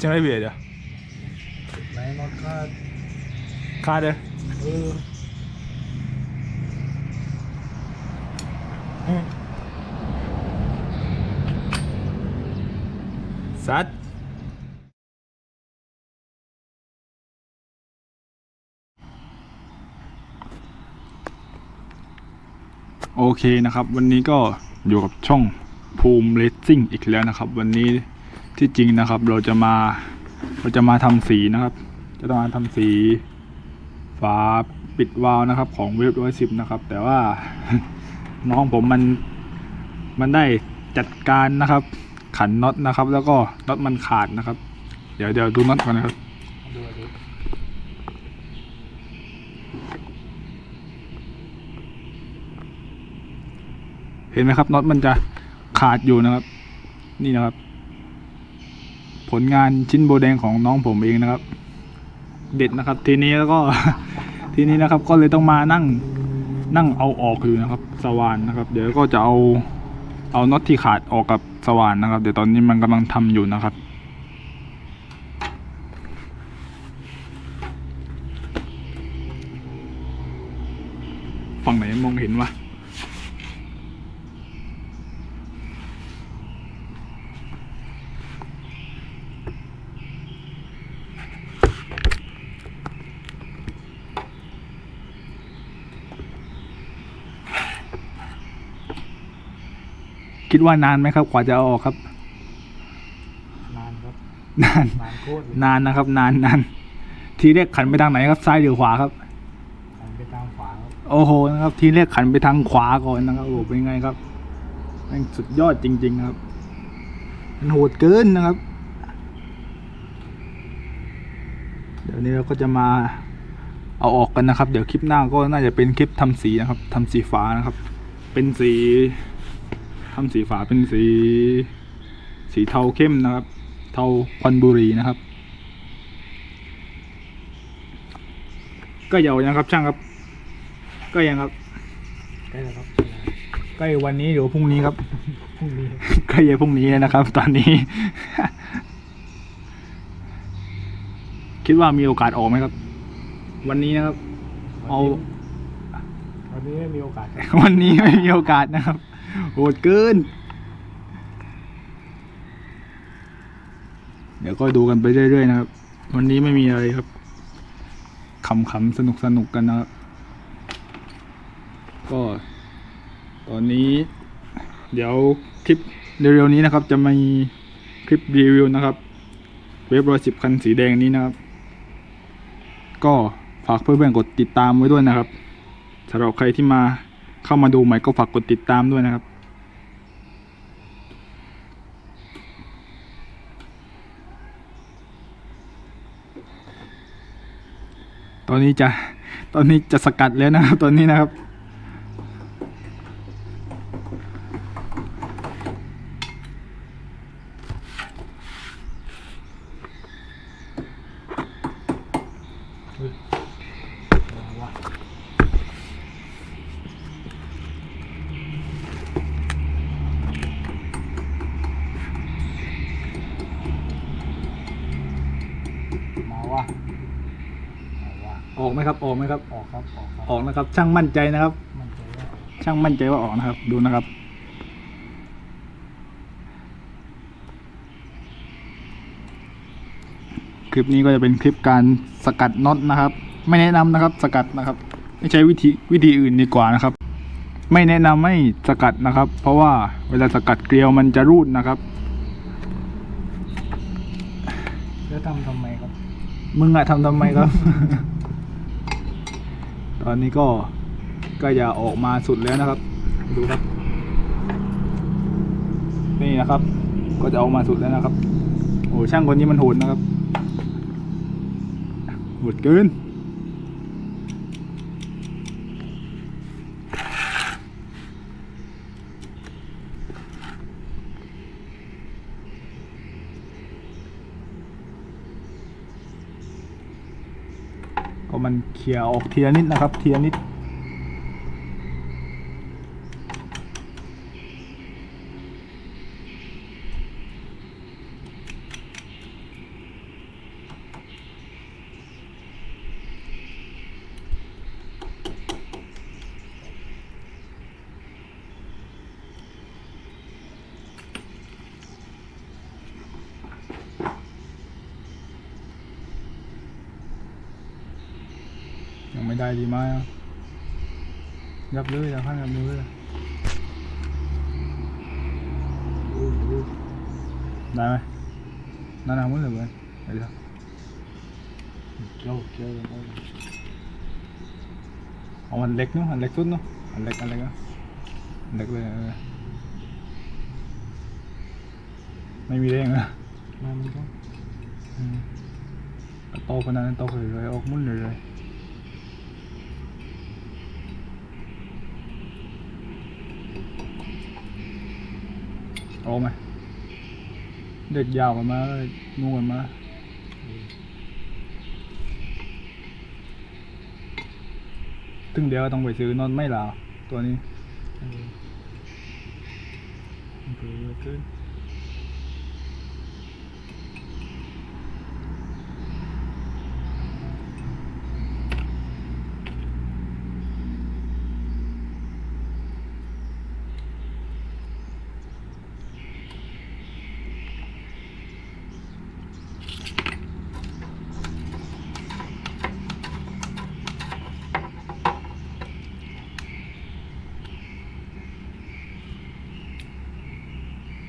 ใช่ไหมพี่เดี๋ยวไหนรถก็คาดเลยเออซัดโอเคนะครับ วันนี้ก็อยู่กับช่องภูมิเลสซิ่งอีกแล้วนะครับ วันนี้ ที่จริงนะครับ เราจะมาเราจะมาทำสีนะครับ จะต้องมาทำสีฝาปิดวาล์วนะครับ ของเวฟร้อยสิบนะครับ แต่ว่าน้องผมมันมันได้จัดการนะครับ ขันน็อตนะครับ แล้วก็น็อตมันขาดนะครับ เดี๋ยวเดี๋ยวดูน็อตก่อนนะครับเห็นไหมครับน็อตมันจะขาดอยู่นะครับ นี่นะครับ ผลงานชิ้นโบแดงของน้องผมเองนะครับ เด็ดนะครับ ทีนี้แล้วก็ ทีนี้นะครับ ก็เลยต้องมานั่งนั่งเอาออกอยู่นะครับ สว่านนะครับ เดี๋ยวก็จะเอาเอาน็อตที่ขาดออกกับสว่านนะครับ เดี๋ยวตอนนี้มันกำลังทำอยู่นะครับฝั่งไหนมองเห็นวะ คิดว่านานไหมครับกว่าจะเอาออกครับ นานครับ นาน นานโคตรเลยนานนะครับ นานนานทีแรกขันไปทางไหนครับ ซ้ายหรือขวาครับ หันไปทางขวาครับโอ้โหนะครับ ทีแรกขันไปทางขวาก่อนนะครับโอ้โหเป็นไงครับแม่งสุดยอดจริง ๆ ครับ มันโหดเกินนะครับ เดี๋ยวนี้เราก็จะมาเอาออกกันนะครับ เดี๋ยวคลิปหน้าก็น่าจะเป็นคลิปทำสีนะครับทำสีฟ้านะครับ เป็นสี ทำสีฟ้าเป็นสี สีเทาเข้มนะครับ เทาควันบุหรีนะครับ ก็เยาว์ยังครับช่างครับ ก็ยังครับใกล้แล้วครับใกล้วันนี้หรือว่าพรุ่งนี้ครับพรุ่งนี้ใกล้จะพรุ่งนี้นะครับ ตอนนี้ คิดว่ามีโอกาสออกไหมครับ วันนี้นะครับ เอาวันนี้ไม่มีโอกาสครับวันนี้ไม่มีโอกาสนะครับ โหดเกิน เดี๋ยวก็ดูกันไปเรื่อยๆนะครับ วันนี้ไม่มีอะไรครับขำๆสนุกๆกันนะครับ ก็ตอนนี้ เดี๋ยวคลิปเร็วๆนี้นะครับ จะมีคลิปรีวิวนะครับ เว็บร้อยสิบคันสีแดงนี้นะครับ ก็ฝากเพื่อนๆกดติดตามไว้ด้วยนะครับสำหรับใครที่มา เข้ามาดูใหม่ก็ฝากกดติดตามด้วยนะครับ ตอนนี้จะตอนนี้จะสกัดแล้วนะครับตอนนี้นะครับ มาว่ะมาว่ะมาว่ะ ออกไหมครับออกไหมครับ ออกครับออกครับออกนะครับ ช่างมั่นใจนะครับ มันใจว่าออกช่างมั่นใจว่าออกนะครับ ดูนะครับ คลิปนี้ก็จะเป็นคลิปการสกัดน็อตนะครับ ไม่แนะนำนะครับ สกัดนะครับ ไม่ใช้วิธีวิธีอื่นดีกว่านะครับ ไม่แนะนำให้สกัดนะครับ เพราะว่าเวลาสกัดเกลียวมันจะรูดนะครับแล้วทำทำไมครับ มึงอะทำทำไมครับ ตอนนี้ก็ก็จะออกมาสุดแล้วนะครับ ดูครับ นี่นะครับ ก็จะออกมาสุดแล้วนะครับ โอ้ช่างคนนี้มันโหดนะครับโหดเกิน เคลียร์ออกทีละนิดนะครับทีละนิด ได้ดีไหมอะยับเลยอย่าข้างยับเลยอู้อู้ได้ไหมนั่นทำมันเลยเว้ยไปดิครับเกี่ยวเกี่ยวกันได้เอาอันเล็กเนาะอันเล็กสุดเนาะอันเล็กอันเล็กเนาะอันเล็กเลยเออไม่มีแรงนะมันก็อืมโตขนาดนั้นโตเคยเลยออกมุ่นเลยเลย โอ้ไหมเด็กยาวกันมาเลยงูกันมาถึงเดี๋ยวต้องไปซื้อนอนไม่ลาวตัวนี้เออมันคือเยอะขึ้น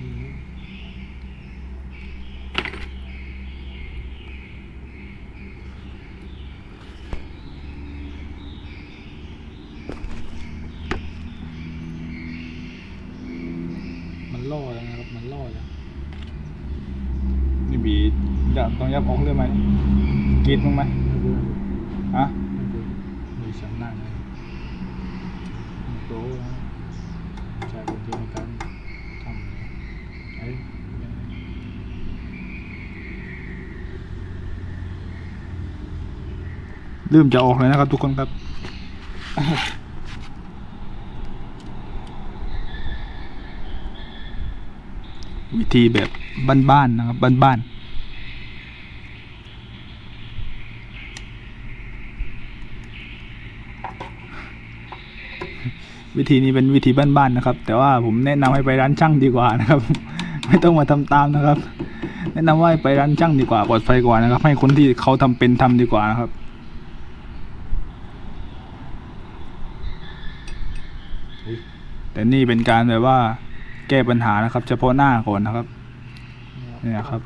อืม มันล่อแล้ว นะครับมันล่อแล้วนี่บีจะต้องยับออกเลยไหมกรีดมั้งไหมไม่เบื่อฮะไม่เบื่อมีฉันนั่งเลยมันโตแล้วใช้คนเดียวในการทำไอ้ยังไงลืมจะออกเลยนะครับทุกคนครับ วิธีแบบบ้านๆนะครับบ้านๆวิธีนี้เป็นวิธีบ้านๆนะครับ แต่ว่าผมแนะนำให้ไปร้านช่างดีกว่านะครับ ไม่ต้องมาทำตามนะครับ แนะนำว่าไปร้านช่างดีกว่าปลอดภัยกว่านะครับ ให้คนที่เขาทำเป็นทำดีกว่านะครับ แต่นี่เป็นการแบบว่า แก้ปัญหานะครับ เฉพาะหน้าก่อนนะครับ เนี่ยครับ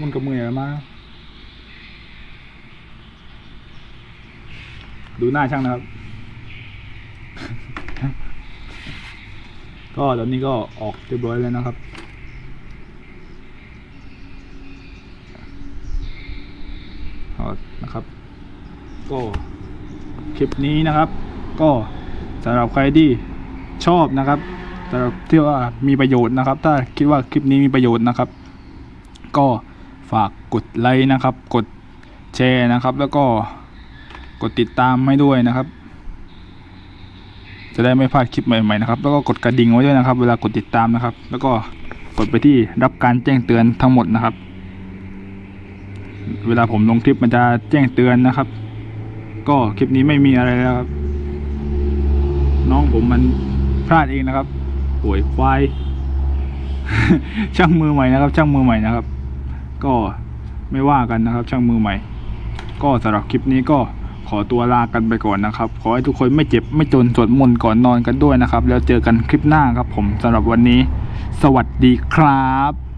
มันกับมืออะไรมา ดูหน้าช่างนะครับ ก็ตอนนี้ก็ออกเรียบร้อยแล้วนะครับ เอา นะครับ ก็คลิปนี้นะครับ ก็สำหรับใครที่ชอบนะครับสำหรับที่ว่ามีประโยชน์นะครับ ถ้าคิดว่าคลิปนี้มีประโยชน์นะครับ ก็ฝากกดไลค์นะครับ กดแชร์นะครับ แล้วก็กดติดตามให้ด้วยนะครับ จะได้ไม่พลาดคลิปใหม่ๆนะครับ แล้วก็กดกระดิ่งไว้ด้วยนะครับ เวลากดติดตามนะครับ แล้วก็กดไปที่รับการแจ้งเตือนทั้งหมดนะครับ เวลาผมลงคลิปมันจะแจ้งเตือนนะครับ ก็คลิปนี้ไม่มีอะไรแล้วครับ น้องผมมันพลาดเองนะครับป่วยควายช่างมือใหม่นะครับ ช่างมือใหม่นะครับ ก็ไม่ว่ากันนะครับ ช่างมือใหม่ ก็สำหรับคลิปนี้ก็ขอตัวลากันไปก่อนนะครับ ขอให้ทุกคนไม่เจ็บไม่จนสวดมนต์ก่อนนอนกันด้วยนะครับ แล้วเจอกันคลิปหน้าครับผมสำหรับวันนี้ สวัสดีครับ